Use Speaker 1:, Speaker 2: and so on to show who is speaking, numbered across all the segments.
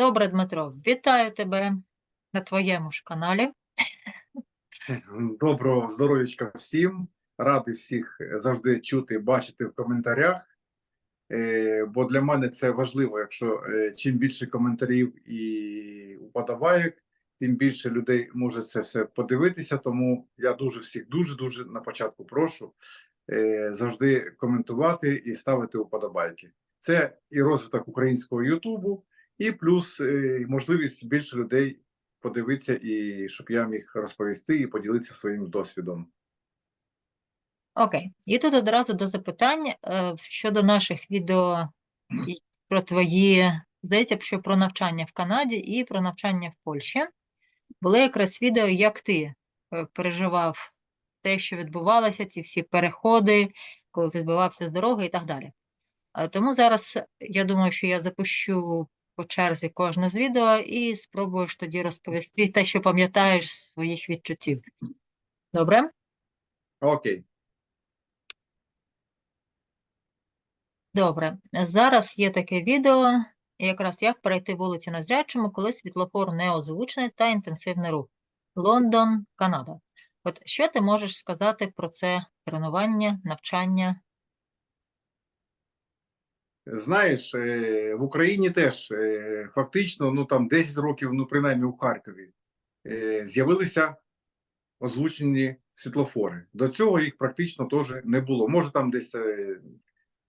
Speaker 1: Добре, Дмитро, вітаю тебе на твоєму ж каналі.
Speaker 2: Доброго здоров'ячка всім. Радий всіх завжди чути, бачити в коментарях. Е, Бо для мене це важливо, якщо е, чим більше коментарів і уподобайок, тим більше людей може це все подивитися. Тому я дуже всіх дуже дуже на початку прошу е, завжди коментувати і ставити уподобайки. Це і розвиток українського Ютубу, і плюс е, можливість більше людей подивитися, і щоб я міг розповісти і поділитися своїм досвідом.
Speaker 1: Окей, і тут одразу до запитань е, щодо наших відео про твої, здається, що про навчання в Канаді і про навчання в Польщі. Були якраз відео, як ти е, переживав те, що відбувалося, ці всі переходи, коли ти збивався з дороги і так далі. Тому зараз я думаю, що я запущу по черзі кожне з відео і спробуєш тоді розповісти те, що пам'ятаєш з своїх відчуттів. Добре?
Speaker 2: Окей.
Speaker 1: Добре, зараз є таке відео, якраз як перейти вулицю на зрячому, коли світлофор не озвучений та інтенсивний рух. Лондон, Канада. От що ти можеш сказати про це тренування, навчання?
Speaker 2: Знаєш, е, в Україні теж е, фактично, ну там 10 років, ну принаймні у Харкові, е, з'явилися озвучені світлофори. До цього їх практично теж не було. Може, там десь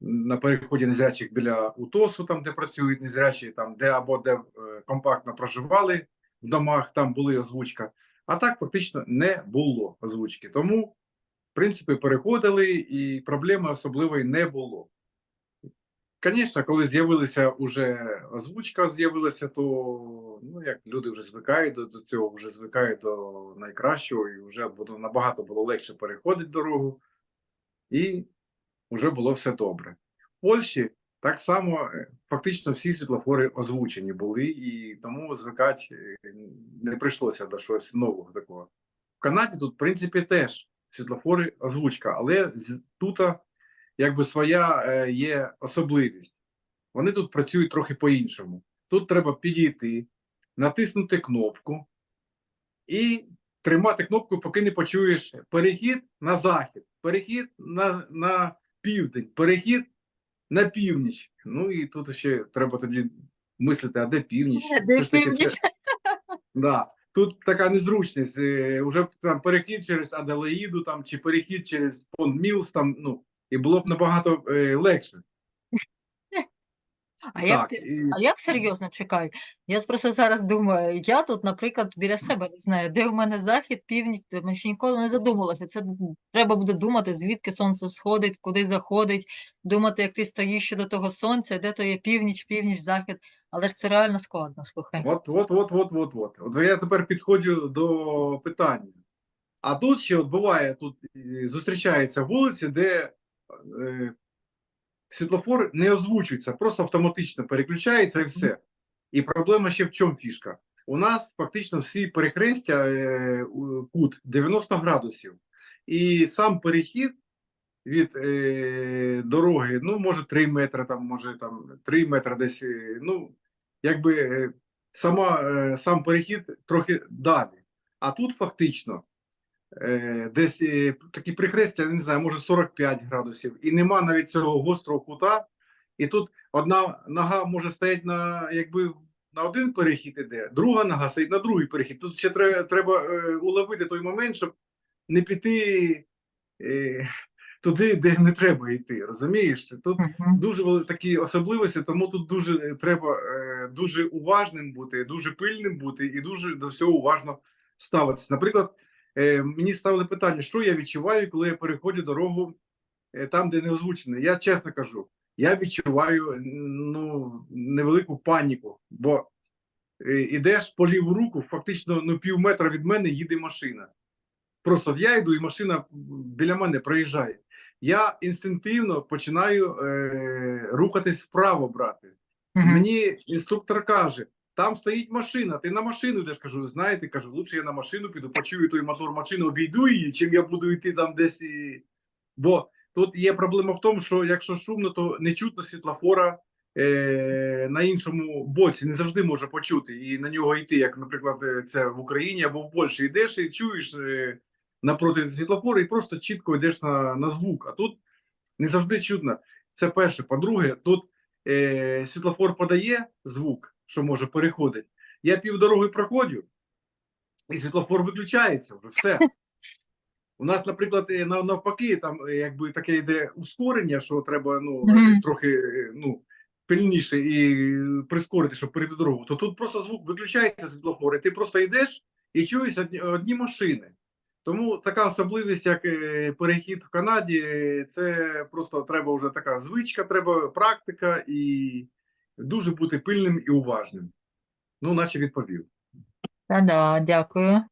Speaker 2: на переході незрячих біля УТОСу, там де працюють незрячі, там де або де компактно проживали в домах, там були озвучка. А так фактично не було озвучки. Тому, в принципі, переходили і проблеми особливої не було. Звісно, коли з'явилася уже озвучка, з'явилася, то ну як люди вже звикають до, до цього, вже звикають до найкращого, і вже було набагато було легше переходити дорогу, і вже було все добре. В Польщі так само е, фактично всі світлофори озвучені були, і тому звикати е, не прийшлося до щось нового такого. В Канаді тут, в принципі, теж світлофори озвучка, але тут якби своя е, є особливість. Вони тут працюють трохи по-іншому. Тут треба підійти, натиснути кнопку і тримати кнопку, поки не почуєш перехід на захід, перехід на, на південь, перехід на північ. Ну і тут ще треба тоді мислити, а де північ?
Speaker 1: Де
Speaker 2: Все
Speaker 1: північ?
Speaker 2: Да. Тут така незручність. е, Уже там перехід через Аделаїду там, чи перехід через Понт Мілс, там, ну, і було б набагато е, легше.
Speaker 1: А як
Speaker 2: так,
Speaker 1: ти,
Speaker 2: і,
Speaker 1: а як серйозно чекай? Я просто зараз думаю, я тут, наприклад, біля себе не знаю, де в мене захід, північ, ми ще ніколи не задумалася. Це треба буде думати, звідки сонце сходить, куди заходить, думати, як ти стоїш щодо того сонця, де то є північ, північ, захід. Але ж це реально складно, слухай.
Speaker 2: От, от, от, от, от, от. От я тепер підходжу до питання. А тут ще от буває, тут е, зустрічаються вулиці, де світлофор не озвучується, просто автоматично переключається і все. І проблема ще в чому фішка? У нас фактично всі перехрестя е, кут 90 градусів. І сам перехід від е, дороги, ну, може 3 метри, там, може там 3 метри десь, е, ну, якби е, сама, е, сам перехід трохи далі. А тут фактично е, десь е, такі прихрестя, не знаю, може 45 градусів, і нема навіть цього гострого кута. І тут одна нога може стояти на якби на один перехід іде, друга нога стоїть на другий перехід. Тут ще треба, треба е, уловити той момент, щоб не піти е, туди, де не треба йти. Розумієш? Тут дуже такі особливості, тому тут дуже е, треба е, дуже уважним бути, дуже пильним бути і дуже до всього уважно ставитись. Наприклад, е, мені ставили питання, що я відчуваю, коли я переходжу дорогу е, там, де не озвучено. Я чесно кажу, я відчуваю ну, невелику паніку, бо е, ідеш по ліву руку, фактично ну, пів метра від мене їде машина. Просто я йду, і машина біля мене проїжджає. Я інстинктивно починаю е, рухатись вправо, брати.
Speaker 1: Мгм.
Speaker 2: Мені інструктор каже: там стоїть машина, ти на машину йдеш. Кажу, знаєте, кажу, лучше я на машину піду, почую той мотор машини, обійду її, чим я буду йти там десь. І... Бо тут є проблема в тому, що якщо шумно, то не чутно світлофора, е, на іншому боці не завжди може почути і на нього йти, як, наприклад, е, це в Україні або в Польщі йдеш і чуєш е, напроти світлофору і просто чітко йдеш на, на звук. А тут не завжди чутно. Це перше. По-друге, тут е, світлофор подає звук, що може переходити. Я півдороги проходжу, і світлофор виключається вже все. У нас, наприклад, е, навпаки, там е, якби таке йде ускорення, що треба ну,
Speaker 1: Мгм.
Speaker 2: трохи ну, пильніше і прискорити, щоб перейти дорогу. То тут просто звук виключається світлофор, і ти просто йдеш і чуєш одні, одні машини. Тому така особливість, як перехід в Канаді, це просто треба вже така звичка, треба практика і дуже бути пильним і уважним. Ну, наче відповів.
Speaker 1: Та-да, дякую.